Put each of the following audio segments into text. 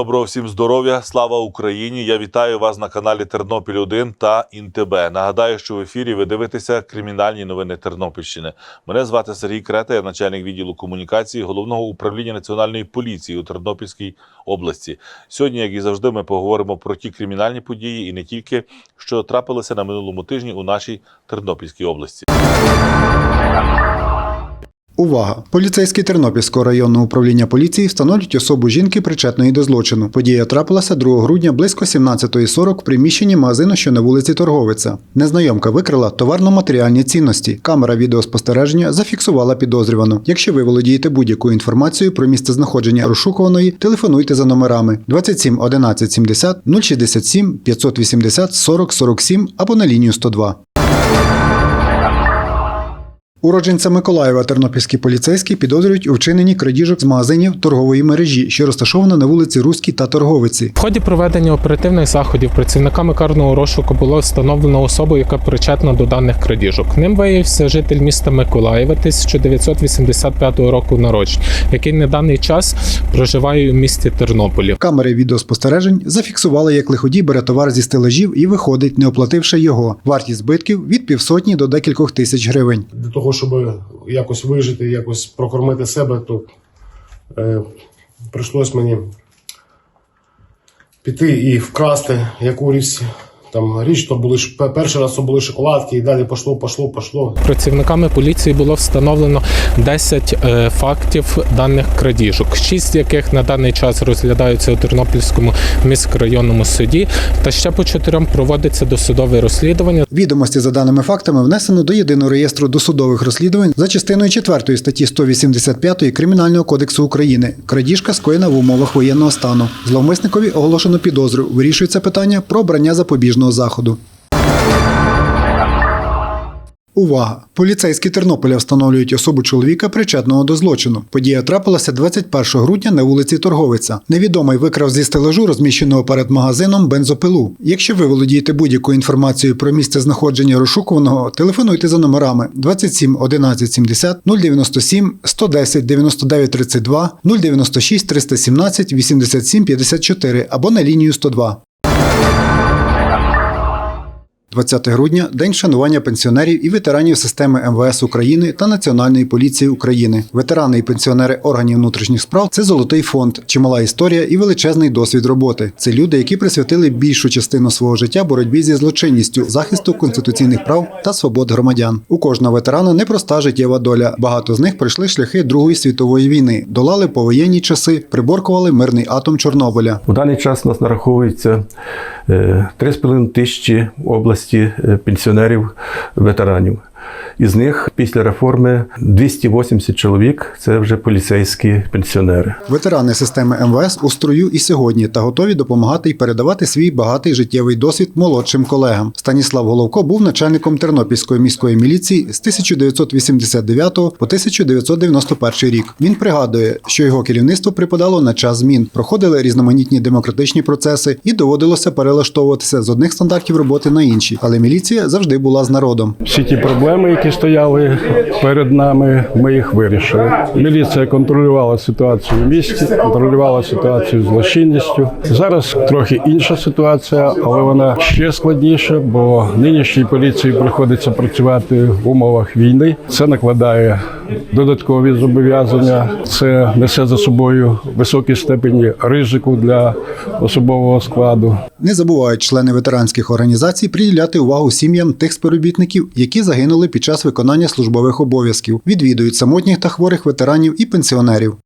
Доброго всім здоров'я, слава Україні! Я вітаю вас на каналі Тернопіль 1 та ІНТБ. Нагадаю, що в ефірі ви дивитеся кримінальні новини Тернопільщини. Мене звати Сергій Крета, я начальник відділу комунікації головного управління національної поліції у Тернопільській області. Сьогодні, як і завжди, ми поговоримо про ті кримінальні події і не тільки, що трапилися на минулому тижні у нашій Тернопільській області. Увага! Поліцейські Тернопільського районного управління поліції встановлюють особу жінки, причетної до злочину. Подія трапилася 2 грудня близько 17.40 в приміщенні магазину, що на вулиці Торговиця. Незнайомка викрила товарно-матеріальні цінності. Камера відеоспостереження зафіксувала підозрювану. Якщо ви володієте будь-якою інформацією про місце знаходження розшукуваної, телефонуйте за номерами 27 11 70 067 580 40 47 або на лінію 102. Уродженця Миколаєва тернопільські поліцейські підозрюють у вчиненні крадіжок з магазинів торгової мережі, що розташована на вулиці Руській та Торговиці. В ході проведення оперативних заходів працівниками карного розшуку було встановлено особу, яка причетна до даних крадіжок. Ним виявився житель міста Миколаєва 1985 року народження, який на даний час проживає у місті Тернополі. Камери відеоспостережень зафіксували, як лиходій бере товар зі стелажів і виходить, не оплативши його. Вартість збитків від півсотні до декількох тисяч гривень. для того, щоб якось вижити, якось прокормити себе, то е, прийшлось мені піти і вкрасти якусь там річ, то були перший раз то були шоколадки, і далі пошло, пошло, пошло. Працівниками поліції було встановлено 10 е, фактів даних крадіжок, 6 з яких на даний час розглядаються у Тернопільському міськрайонному суді, та ще по чотирьом проводиться досудове розслідування. Відомості за даними фактами внесено до єдиного реєстру досудових розслідувань за частиною 4 статті 185 Кримінального кодексу України. Крадіжка скоєна в умовах воєнного стану. Зловмисникові оголошено підозру. Вирішується питання про обрання запобіжного заходу. Увага! Поліцейські Тернополя встановлюють особу чоловіка, причетного до злочину. Подія трапилася 21 грудня на вулиці Торговиця. Невідомий викрав зі стележу, розміщеного перед магазином, бензопилу. Якщо ви володієте будь-якою інформацією про місце знаходження розшукуваного, телефонуйте за номерами 27 11 70 097 110 99 32 096 317 87 54 або на лінію 102. 20 грудня день вшанування пенсіонерів і ветеранів системи МВС України та Національної поліції України. Ветерани і пенсіонери органів внутрішніх справ це золотий фонд, чимала історія і величезний досвід роботи. Це люди, які присвятили більшу частину свого життя боротьбі зі злочинністю, захисту конституційних прав та свобод громадян. У кожного ветерана непроста життєва доля. Багато з них пройшли шляхи Другої світової війни, долали повоєнні часи, приборкували мирний атом Чорнобиля. У даний час нас нараховується е, 3,5 тисячі в області е, пенсіонерів ветеранів. Із них після реформи 280 чоловік це вже поліцейські пенсіонери. Ветерани системи МВС у строю і сьогодні та готові допомагати і передавати свій багатий життєвий досвід молодшим колегам. Станіслав Головко був начальником Тернопільської міської міліції з 1989 по 1991 рік. Він пригадує, що його керівництво припадало на час змін, проходили різноманітні демократичні процеси і доводилося перелаштовуватися з одних стандартів роботи на інші. Але міліція завжди була з народом. Всі ті проблеми, які стояли перед нами, ми їх вирішили. Міліція контролювала ситуацію в місті, контролювала ситуацію з злочинністю. Зараз трохи інша ситуація, але вона ще складніша, бо нинішній поліції приходиться працювати в умовах війни. Це накладає додаткові зобов'язання. Це несе за собою високі степені ризику для особового складу. Не забувають члени ветеранських організацій приділяти увагу сім'ям тих співробітників, які загинули під час виконання службових обов'язків, відвідують самотніх та хворих ветеранів і пенсіонерів.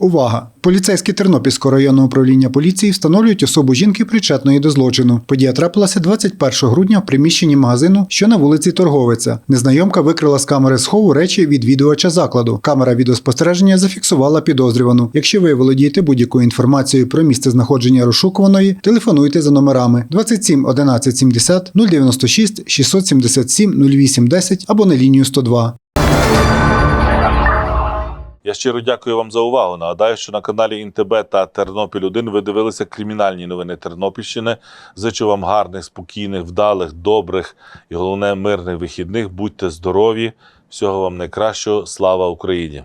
Увага! Поліцейські Тернопільського районного управління поліції встановлюють особу жінки причетної до злочину. Подія трапилася 21 грудня в приміщенні магазину, що на вулиці Торговиця. Незнайомка викрила з камери схову речі відвідувача закладу. Камера відеоспостереження зафіксувала підозрювану. Якщо ви володієте будь-якою інформацією про місце знаходження розшукуваної, телефонуйте за номерами 27 11 70 096 677 08 10 або на лінію 102. Я щиро дякую вам за увагу. Нагадаю, що на каналі ІНТБ та Тернопіль 1 ви дивилися кримінальні новини Тернопільщини. Зичу вам гарних, спокійних, вдалих, добрих і головне мирних вихідних. Будьте здорові! Всього вам найкращого. Слава Україні!